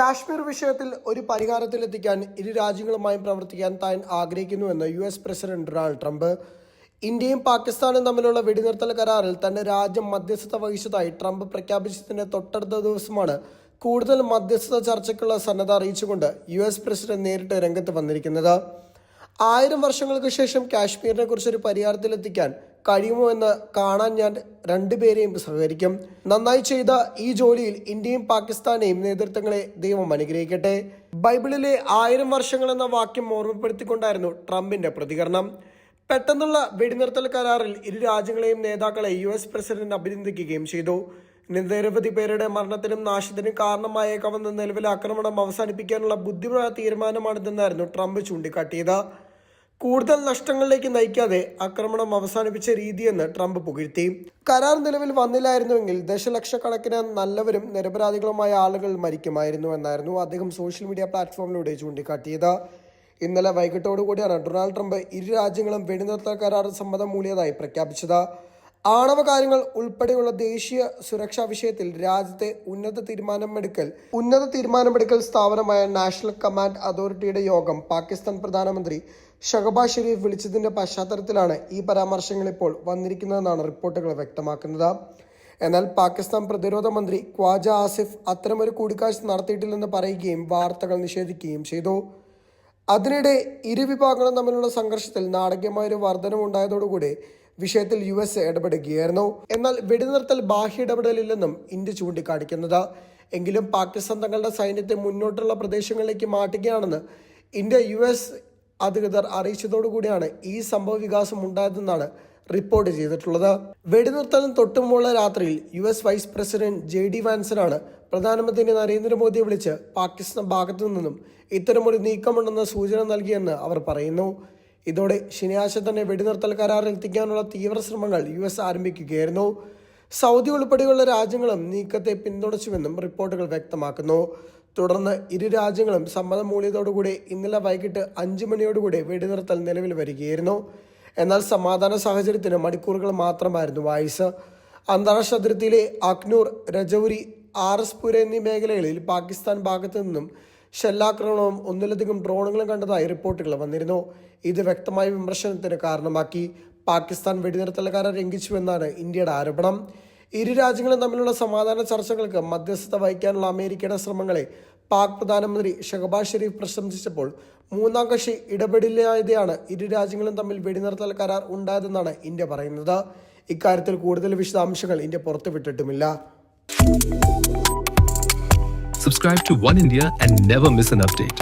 കാശ്മീർ വിഷയത്തിൽ ഒരു പരിഹാരത്തിലെത്തിക്കാൻ ഇരു രാജ്യങ്ങളുമായും പ്രവർത്തിക്കാൻ താൻ ആഗ്രഹിക്കുന്നുവെന്ന് U S president Donald Trump. ഇന്ത്യയും പാകിസ്ഥാനും തമ്മിലുള്ള വെടിനിർത്തൽ കരാറിൽ തന്റെ രാജ്യം മധ്യസ്ഥത വഹിച്ചതായി ട്രംപ് പ്രഖ്യാപിച്ചതിന്റെ തൊട്ടടുത്ത ദിവസമാണ് കൂടുതൽ മധ്യസ്ഥത ചർച്ചയ്ക്കുള്ള സന്നദ്ധ അറിയിച്ചുകൊണ്ട് യു എസ് പ്രസിഡന്റ് നേരിട്ട് രംഗത്ത് വന്നിരിക്കുന്നത്. ആയിരം വർഷങ്ങൾക്ക് ശേഷം കാശ്മീരിനെ കുറിച്ചൊരു പരിഹാരത്തിലെത്തിക്കാൻ കഴിയുമോ എന്ന് കാണാൻ ഞാൻ രണ്ടുപേരെയും സഹകരിക്കും. നന്നായി ചെയ്ത ഈ ജോലിയിൽ ഇന്ത്യയും പാകിസ്ഥാനെയും നേതൃത്വങ്ങളെ ദൈവം അനുഗ്രഹിക്കട്ടെ. ബൈബിളിലെ ആയിരം വർഷങ്ങൾ എന്ന വാക്യം ഓർമ്മപ്പെടുത്തിക്കൊണ്ടായിരുന്നു ട്രംപിന്റെ പ്രതികരണം. പെട്ടെന്നുള്ള വെടിനിർത്തൽ കരാറിൽ ഇരു രാജ്യങ്ങളെയും നേതാക്കളെ യു എസ് പ്രസിഡന്റ് അഭിനന്ദിക്കുകയും ചെയ്തു. നിരവധി പേരുടെ മരണത്തിനും നാശത്തിനും കാരണമായേക്കാവുന്ന നിലവിലെ ആക്രമണം അവസാനിപ്പിക്കാനുള്ള ബുദ്ധിമുട്ടുള്ള തീരുമാനമാണിതെന്നായിരുന്നു ട്രംപ് ചൂണ്ടിക്കാട്ടിയത്. കൂടുതൽ നഷ്ടങ്ങളിലേക്ക് നയിക്കാതെ ആക്രമണം അവസാനിപ്പിച്ച രീതിയെന്ന് ട്രംപ് പുകഴ്ത്തി. കരാർ നിലവിൽ വന്നില്ലായിരുന്നുവെങ്കിൽ ദശലക്ഷക്കണക്കിന് നല്ലവരും നിരപരാധികളുമായ ആളുകൾ മരിക്കുമായിരുന്നു എന്നായിരുന്നു അദ്ദേഹം സോഷ്യൽ മീഡിയ പ്ലാറ്റ്ഫോമിലൂടെ ചൂണ്ടിക്കാട്ടിയത്. ഇന്നലെ വൈകിട്ടോടുകൂടിയാണ് ഡൊണാൾഡ് ട്രംപ് ഇരു രാജ്യങ്ങളും വെടിനിർത്തൽ കരാർ സമ്മതം മൂടിയതായി പ്രഖ്യാപിച്ചത്. ആണവ കാര്യങ്ങൾ ഉൾപ്പെടെയുള്ള ദേശീയ സുരക്ഷാ വിഷയത്തിൽ രാജ്യത്തെ ഉന്നത തീരുമാനമെടുക്കൽ ഉന്നത തീരുമാനമെടുക്കൽ സ്ഥാപനമായ നാഷണൽ കമാൻഡ് അതോറിറ്റിയുടെ യോഗം പാകിസ്ഥാൻ പ്രധാനമന്ത്രി ഷഹബാസ് ഷെരീഫ് വിളിച്ചതിന്റെ പശ്ചാത്തലത്തിലാണ് ഈ പരാമർശങ്ങൾ ഇപ്പോൾ വന്നിരിക്കുന്നതെന്നാണ് റിപ്പോർട്ടുകൾ വ്യക്തമാക്കുന്നത്. എന്നാൽ പാകിസ്ഥാൻ പ്രതിരോധ മന്ത്രി ഖ്വാജ ആസിഫ് അത്തരമൊരു കൂടിക്കാഴ്ച നടത്തിയിട്ടില്ലെന്ന് പറയുകയും വാർത്തകൾ നിഷേധിക്കുകയും ചെയ്തു. അതിനിടെ ഇരു വിഭാഗങ്ങളും തമ്മിലുള്ള സംഘർഷത്തിൽ നാടകീയമായൊരു വർധനമുണ്ടായതോടുകൂടി വിഷയത്തിൽ യു എസ് ഇടപെടുകയായിരുന്നു. എന്നാൽ വെടിനിർത്തൽ ബാഹ്യ ഇടപെടലില്ലെന്നും ഇന്ത്യ ചൂണ്ടിക്കാണിക്കുന്നത്. എങ്കിലും പാകിസ്ഥാൻ തങ്ങളുടെ സൈന്യത്തെ മുന്നോട്ടുള്ള പ്രദേശങ്ങളിലേക്ക് മാറ്റുകയാണെന്ന് ഇന്ത്യ യു എസ് അധികൃതർ അറിയിച്ചതോടുകൂടിയാണ് ഈ സംഭവ വികാസം ഉണ്ടായതെന്നാണ് റിപ്പോർട്ട് ചെയ്തിട്ടുള്ളത്. വെടിനിർത്തലിന് തൊട്ടുമുള്ള രാത്രിയിൽ U S vice president J D വാൻസനാണ് പ്രധാനമന്ത്രി നരേന്ദ്രമോദിയെ വിളിച്ച് പാകിസ്ഥാൻ ഭാഗത്തു നിന്നും ഇത്തരമൊരു നീക്കമുണ്ടെന്ന സൂചന നൽകിയെന്ന് അവർ പറയുന്നു. ഇതോടെ ശനിയാഴ്ച തന്നെ വെടിനിർത്തൽ കരാറിൽ എത്തിക്കാനുള്ള തീവ്ര ശ്രമങ്ങൾ യു എസ് ആരംഭിക്കുകയായിരുന്നു. സൗദി ഉൾപ്പെടെയുള്ള രാജ്യങ്ങളും നീക്കത്തെ പിന്തുണച്ചുവെന്നും റിപ്പോർട്ടുകൾ വ്യക്തമാക്കുന്നു. തുടർന്ന് ഇരു രാജ്യങ്ങളും സമ്മതം മൂല്യത്തോടുകൂടി ഇന്നലെ വൈകിട്ട് അഞ്ചു മണിയോടുകൂടി വെടിനിർത്തൽ നിലവിൽ വരികയായിരുന്നു. എന്നാൽ സമാധാന സാഹചര്യത്തിന് മണിക്കൂറുകൾ മാത്രമായിരുന്നു ആയുസ്. അന്താരാഷ്ട്ര അതിർത്തിയിലെ അക്നൂർ രജൌരി ആർ എസ് പുര എന്നീ മേഖലകളിൽ പാകിസ്ഥാൻ ഭാഗത്തു നിന്നും ഷെല്ലാക്രമണവും ഒന്നിലധികം ഡ്രോണുകളും കണ്ടതായി റിപ്പോർട്ടുകൾ വന്നിരുന്നു. ഇത് വ്യക്തമായ വിമർശനത്തിന് കാരണമാക്കി. പാകിസ്ഥാൻ വെടിനിർത്തൽ കരാർ ലംഘിച്ചുവെന്നാണ് ഇന്ത്യയുടെ ആരോപണം. ഇരു രാജ്യങ്ങളും തമ്മിലുള്ള സമാധാന ചർച്ചകൾക്ക് മധ്യസ്ഥത വഹിക്കാനുള്ള അമേരിക്കയുടെ ശ്രമങ്ങളെ പാക് പ്രധാനമന്ത്രി ഷഹബാസ് ഷെരീഫ് പ്രശംസിച്ചപ്പോൾ മൂന്നാം കക്ഷി ഇടപെടില്ലാതെയാണ് ഇരു രാജ്യങ്ങളും തമ്മിൽ വെടിനിർത്തൽ കരാർ ഉണ്ടായതെന്നാണ് ഇന്ത്യ പറയുന്നത് ഇക്കാര്യത്തിൽ കൂടുതൽ വിശദാംശങ്ങൾ ഇന്ത്യ പുറത്തുവിട്ടിട്ടുമില്ല Subscribe to One India and never miss an update.